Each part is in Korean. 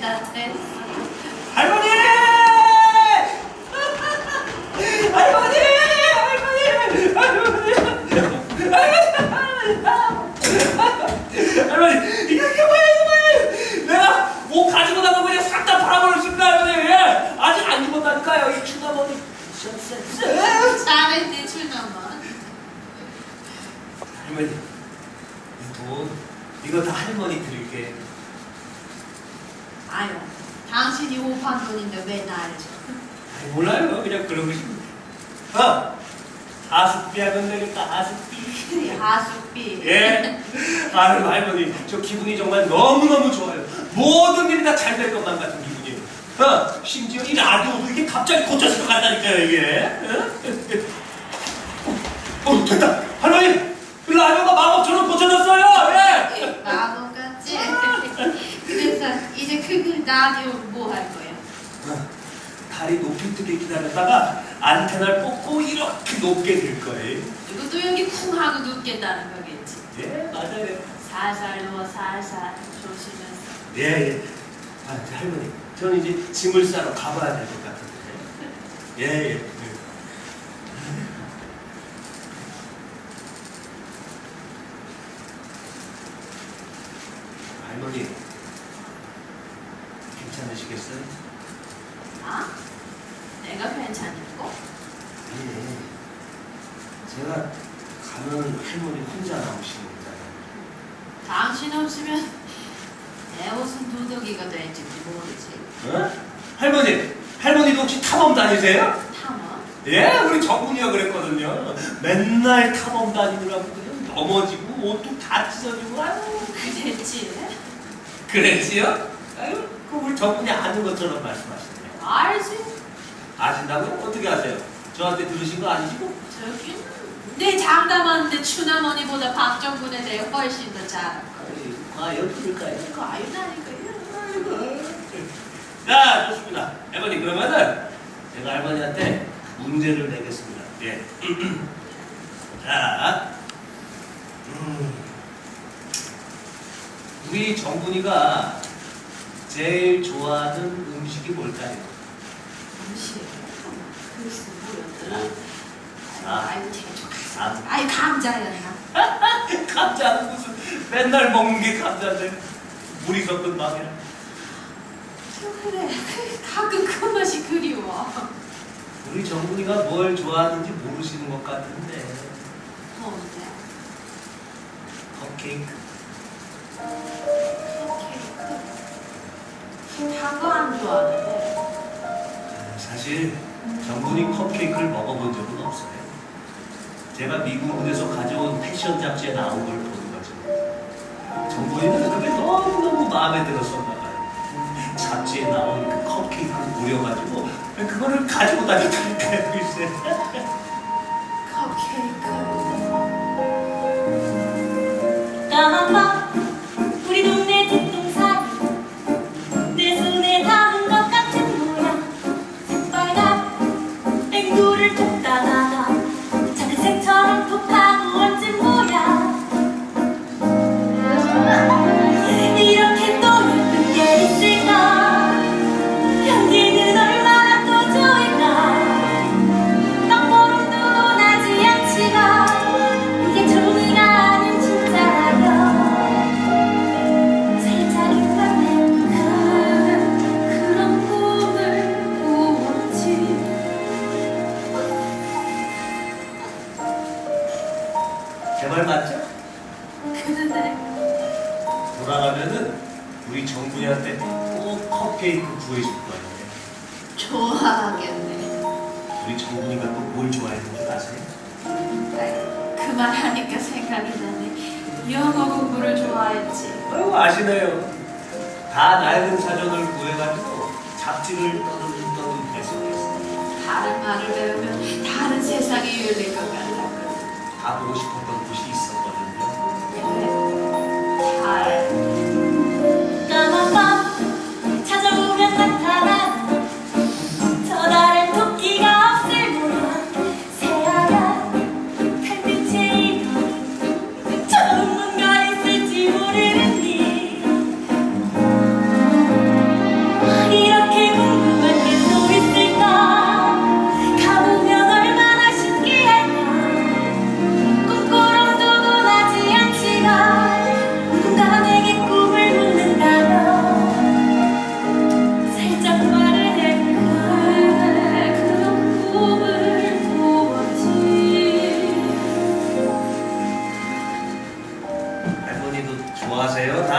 됐다 됐어 할머니! 할머니! 할머니! 할머니! 할머니! 이게 뭐야 이거 내가 뭐 가지고 나가 그냥 싹 다 팔아버렸습니다 할머니 아직 안 죽었다니까요 이 추나머니 잘했네 출나만 할머니 이 돈 이거 다 할머니 드릴게 아유 당신이 오판 돈인데 왜 나를 몰라요 그냥 그러고 싶은데 어! 가습비 하면 되겠다 그래 하숙비 예. 아유 할머니 저 기분이 정말 너무 너무 좋아요. 모든 일이 다 잘 될 것만 같은 기분이에요. 어, 심지어 이 라디오도 이게 갑자기 고쳐질 것 같다니까요 이게. 어? 어 됐다. 할머니 이 라디오가 마법처럼 고쳐졌어요. 예. 마법 같지? 그래서 그 라디오 뭐할 거야? 어, 다리 높이 뜨게 기다렸다가 안테나를 뽑고 이렇게 높게 될 거예요. 이것도 여기 쿵 하고 눕겠다는 거겠지 예 맞아요. 살살 누워 살살 조심해서 예 예. 아 할머니 저는 이제 짐을 싸러 가봐야 될 것 같은데. 예 예. 할머니 괜찮으시겠어요? 아? 내가 괜찮냐고? 예. 제가 가면 할머니 혼자 나오시는 거잖아요. 당신 없으면 내 옷은 도둑이가 될지 모르지 어? 할머니, 할머니도 혹시 탐험 다니세요? 탐험? 예, 우리 정군이가 그랬거든요. 맨날 탐험 다니느라고 그냥 넘어지고 옷도 다 찢어지고 아유 그랬지 그랬지요? 아유, 그 우리 정군이 아는 것처럼 말씀하시네요. 알지 아신다고요? 어떻게 아세요? 저한테 들으신 거 아니시고? 저긴 내 장담하는데 추나머니보다 박정군에 대해 훨씬 더 아이, 과연 그럴까요? 이거 아유다니까요 아이고. 자, 좋습니다. 할머니, 그러면은 제가 할머니한테 문제를 내겠습니다. 예. 자, 음, 우리 정군이가 제일 좋아하는 음식이 뭘까요? 음식 글쎄 뭐였더라 아. 아유 대 충 아. 아유 감자였나 감자는 무슨 맨날 먹는 게 감자인데 물이 섞은 밥이라. 그래 가끔 그 맛이 그리워 우리 정군이가 뭘 좋아하는지 모르시는 것 같은데 뭔데 컵케이크. 케이크 단거 안 좋아하는데 사실 정군이 컵케이크를 먹어본 적은 없어요. 제가 미국에서 가져온 패션 잡지에 나온 걸 보는 거죠. 정군이는 그게 너무너무 마음에 들었었나 봐요. 잡지에 나온 그 컵케이크를 우려가지고 그거를 가지고 다녔다니까요. 글쎄. 컵케이크 구해줄 거예요. 좋아하겠네 우리 정군이가 또 뭘 좋아했는 줄 아세요? 그말 하니까 생각이 나네 영어 공부를 좋아했지 아유 아시네요. 다 낡은 사전을 구해가지고 잡지를 떠듬 떠듬 해석했어요. 다른 말을 배우면 다른 세상이 열릴 것 같았거든 다 보고 싶었던 곳이 있었거든요.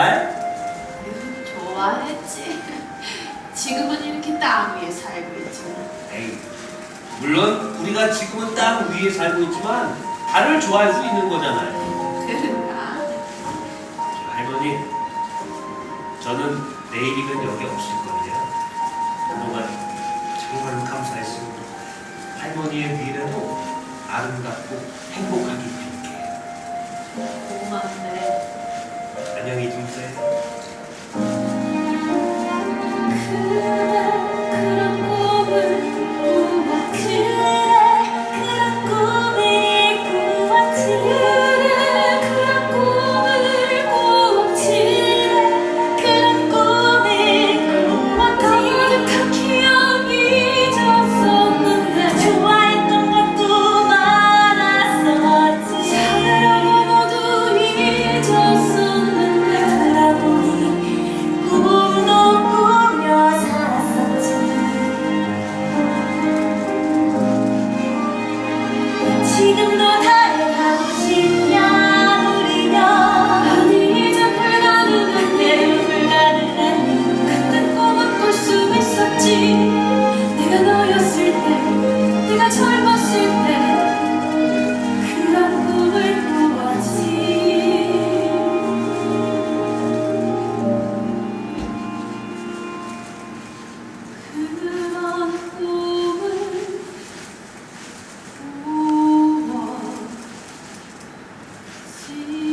아유, 좋아했지. 지금은 이렇게 땅 위에 살고 있지만. 에이, 물론 우리가 지금은 땅 위에 살고 있지만 달을 좋아할 수 있는 거잖아요. 그런가? 저 할머니, 저는 내일이면 여기 없을 거예요. 그동안 정말로 감사했습니다. 할머니의 미래도 아름답고 행복하게 빌게요. 고맙네. 안 see.